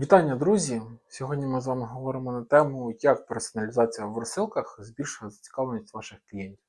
Вітання, друзі! Сьогодні ми з вами говоримо на тему, як персоналізація в розсилках збільшує зацікавленість ваших клієнтів.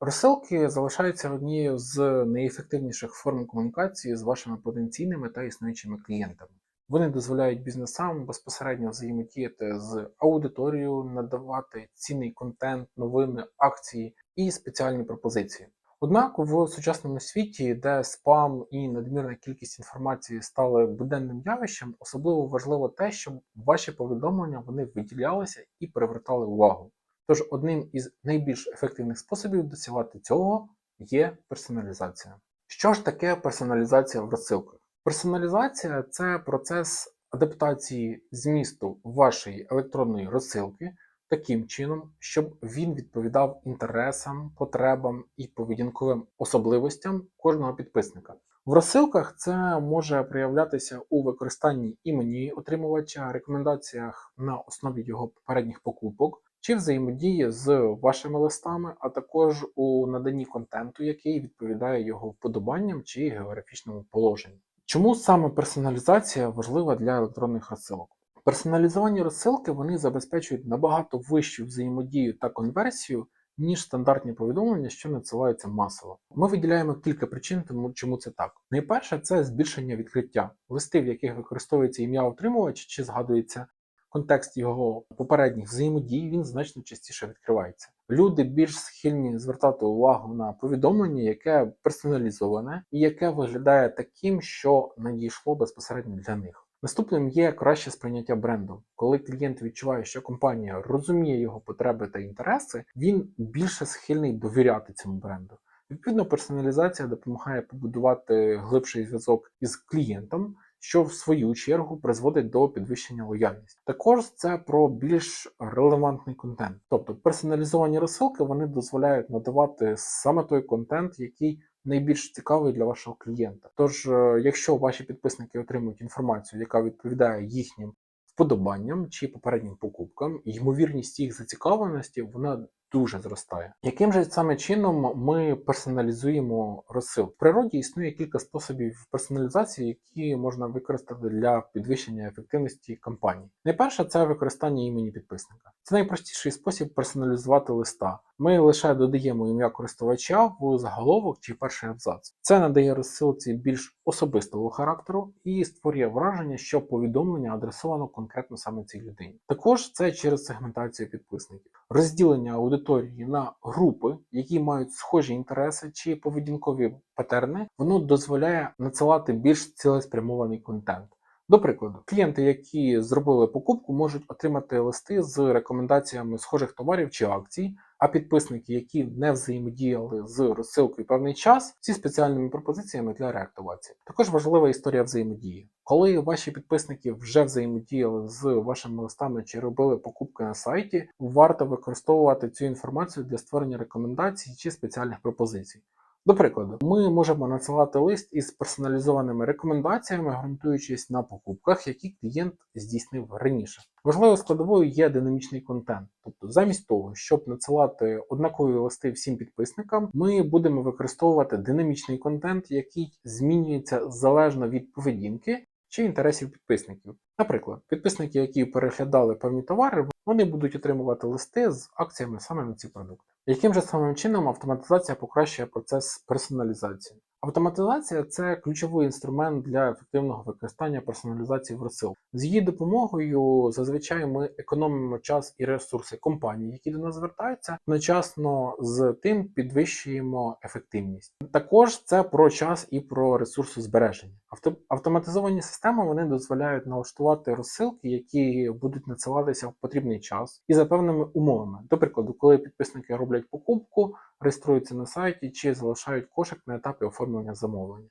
Розсилки залишаються однією з найефективніших форм комунікації з вашими потенційними та існуючими клієнтами. Вони дозволяють бізнесам безпосередньо взаємодіяти з аудиторією, надавати цінний контент, новини, акції і спеціальні пропозиції. Однак в сучасному світі, де спам і надмірна кількість інформації стали буденним явищем, особливо важливо те, щоб ваші повідомлення вони виділялися і привертали увагу. Тож одним із найбільш ефективних способів досягати цього є персоналізація. Що ж таке персоналізація в розсилках? Персоналізація це процес адаптації змісту вашої електронної розсилки таким чином, щоб він відповідав інтересам, потребам і поведінковим особливостям кожного підписника. В розсилках це може проявлятися у використанні імені отримувача, рекомендаціях на основі його попередніх покупок чи взаємодії з вашими листами, а також у наданні контенту, який відповідає його вподобанням чи географічному положенню. Чому саме персоналізація важлива для електронних розсилок? Персоналізовані розсилки вони забезпечують набагато вищу взаємодію та конверсію, ніж стандартні повідомлення, що надсилаються масово. Ми виділяємо кілька причин, тому чому це так. Найперше це збільшення відкриття листи, в яких використовується ім'я отримувача чи згадується контекст його попередніх взаємодій, він значно частіше відкривається. Люди більш схильні звертати увагу на повідомлення, яке персоналізоване і яке виглядає таким, що надійшло безпосередньо для них. Наступним є краще сприйняття бренду. Коли клієнт відчуває, що компанія розуміє його потреби та інтереси, він більше схильний довіряти цьому бренду. Відповідно, персоналізація допомагає побудувати глибший зв'язок із клієнтом, що в свою чергу призводить до підвищення лояльності. Також це про більш релевантний контент. Тобто персоналізовані розсилки вони дозволяють надавати саме той контент, який найбільш цікавий для вашого клієнта. Тож, е, якщо ваші підписники отримують інформацію, яка відповідає їхнім вподобанням чи попереднім покупкам, ймовірність їх зацікавленості вона дуже зростає. Яким же саме чином ми персоналізуємо розсил? В природі існує кілька способів персоналізації, які можна використати для підвищення ефективності кампаній. Найперше це використання імені підписника. Це найпростіший спосіб персоналізувати листа. Ми лише додаємо ім'я користувача в заголовок чи перший абзац. Це надає розсилці більш особистого характеру і створює враження, що повідомлення адресовано конкретно саме цій людині. Також це через сегментацію підписників, розділення аудиторії на групи, які мають схожі інтереси чи поведінкові патерни, воно дозволяє надсилати більш цілеспрямований контент. До прикладу, клієнти, які зробили покупку, можуть отримати листи з рекомендаціями схожих товарів чи акцій, а підписники, які не взаємодіяли з розсилкою певний час, зі спеціальними пропозиціями для реактивації. Також важлива історія взаємодії. Коли ваші підписники вже взаємодіяли з вашими листами чи робили покупки на сайті, варто використовувати цю інформацію для створення рекомендацій чи спеціальних пропозицій. До прикладу, ми можемо надсилати лист із персоналізованими рекомендаціями, ґрунтуючись на покупках, які клієнт здійснив раніше. Важливою складовою є динамічний контент. Тобто, замість того, щоб надсилати однакові листи всім підписникам, ми будемо використовувати динамічний контент, який змінюється залежно від поведінки чи інтересів підписників. Наприклад, підписники, які переглядали певні товари, вони будуть отримувати листи з акціями саме на ці продукти. Яким же самим чином автоматизація покращує процес персоналізації? Автоматизація це ключовий інструмент для ефективного використання персоналізації в розсилку. З її допомогою зазвичай ми економимо час і ресурси компаній, які до нас звертаються, одночасно з тим підвищуємо ефективність. Також це про час і про ресурсозбереження. Авто... Автоматизовані системи вони дозволяють налаштувати розсилки, які будуть надсилатися в потрібний час і за певними умовами. До прикладу, коли підписники роблять покупку, реєструються на сайті чи залишають кошик на етапі оформлення замовлення.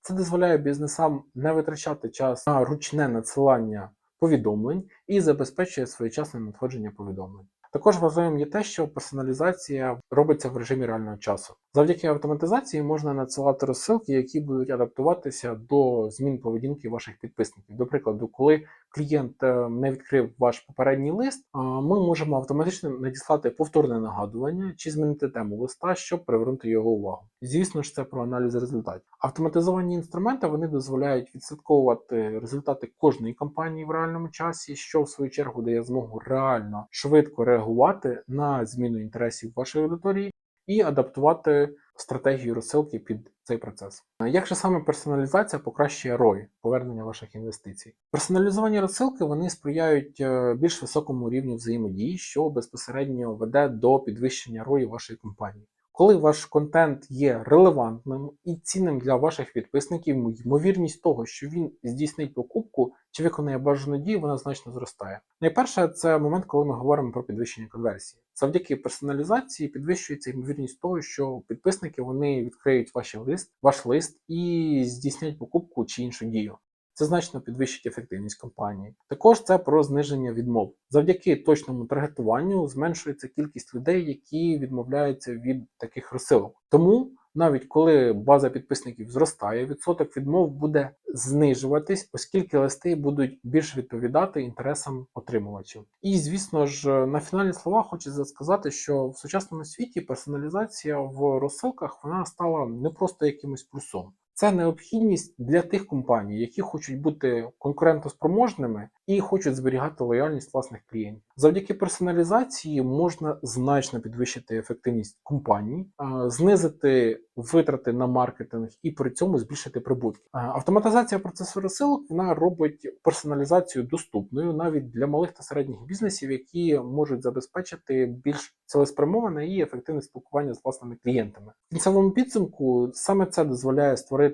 Це дозволяє бізнесам не витрачати час на ручне надсилання повідомлень і забезпечує своєчасне надходження повідомлень. Також важливим є те, що персоналізація робиться в режимі реального часу. Завдяки автоматизації можна надсилати розсилки, які будуть адаптуватися до змін поведінки ваших підписників. До прикладу, коли клієнт е, не відкрив ваш попередній лист, ми можемо автоматично надіслати повторне нагадування чи змінити тему листа, щоб привернути його увагу. Звісно ж, це про аналіз результатів. Автоматизовані інструменти вони дозволяють відслідковувати результати кожної кампанії в реальному часі, що в свою чергу дає змогу реально швидко реагувати на зміну інтересів вашої аудиторії і адаптувати стратегію розсилки під цей процес. Як же саме персоналізація покращує ROI, повернення ваших інвестицій? Персоналізовані розсилки вони сприяють е, більш високому рівню взаємодії, що безпосередньо веде до підвищення ROI вашої компанії. Коли ваш контент є релевантним і цінним для ваших підписників, ймовірність того, що він здійснить покупку чи виконає бажану дію, вона значно зростає. Найперше, це момент, коли ми говоримо про підвищення конверсії. Завдяки персоналізації підвищується ймовірність того, що підписники вони відкриють ваш лист, ваш лист і здійснять покупку чи іншу дію. Це значно підвищить ефективність компанії. Також це про зниження відмов. Завдяки точному таргетуванню зменшується кількість людей, які відмовляються від таких розсилок. Тому навіть коли база підписників зростає, відсоток відмов буде знижуватись, оскільки листи будуть більш відповідати інтересам отримувачів. І звісно ж, на фінальні слова хочеться сказати, що в сучасному світі персоналізація в розсилках вона стала не просто якимось плюсом. Це необхідність для тих компаній, які хочуть бути конкурентоспроможними і хочуть зберігати лояльність власних клієнтів. Завдяки персоналізації можна значно підвищити ефективність компаній, знизити витрати на маркетинг і при цьому збільшити прибутки. Автоматизація процесу розсилок вона робить персоналізацію доступною навіть для малих та середніх бізнесів, які можуть забезпечити більш цілеспрямоване і ефективне спілкування з власними клієнтами. В кінцевому підсумку саме це дозволяє створити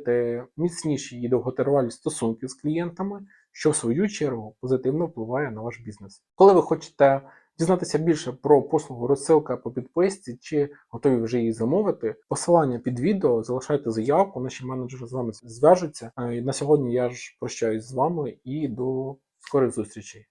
міцніші і довготривалі стосунки з клієнтами, що в свою чергу позитивно впливає на ваш бізнес. Коли ви хочете дізнатися більше про послугу розсилка по підписці чи готові вже її замовити, посилання під відео залишайте заявку, наші менеджери з вами зв'яжуться. Е, На сьогодні я ж прощаюсь з вами і до скорих зустрічей.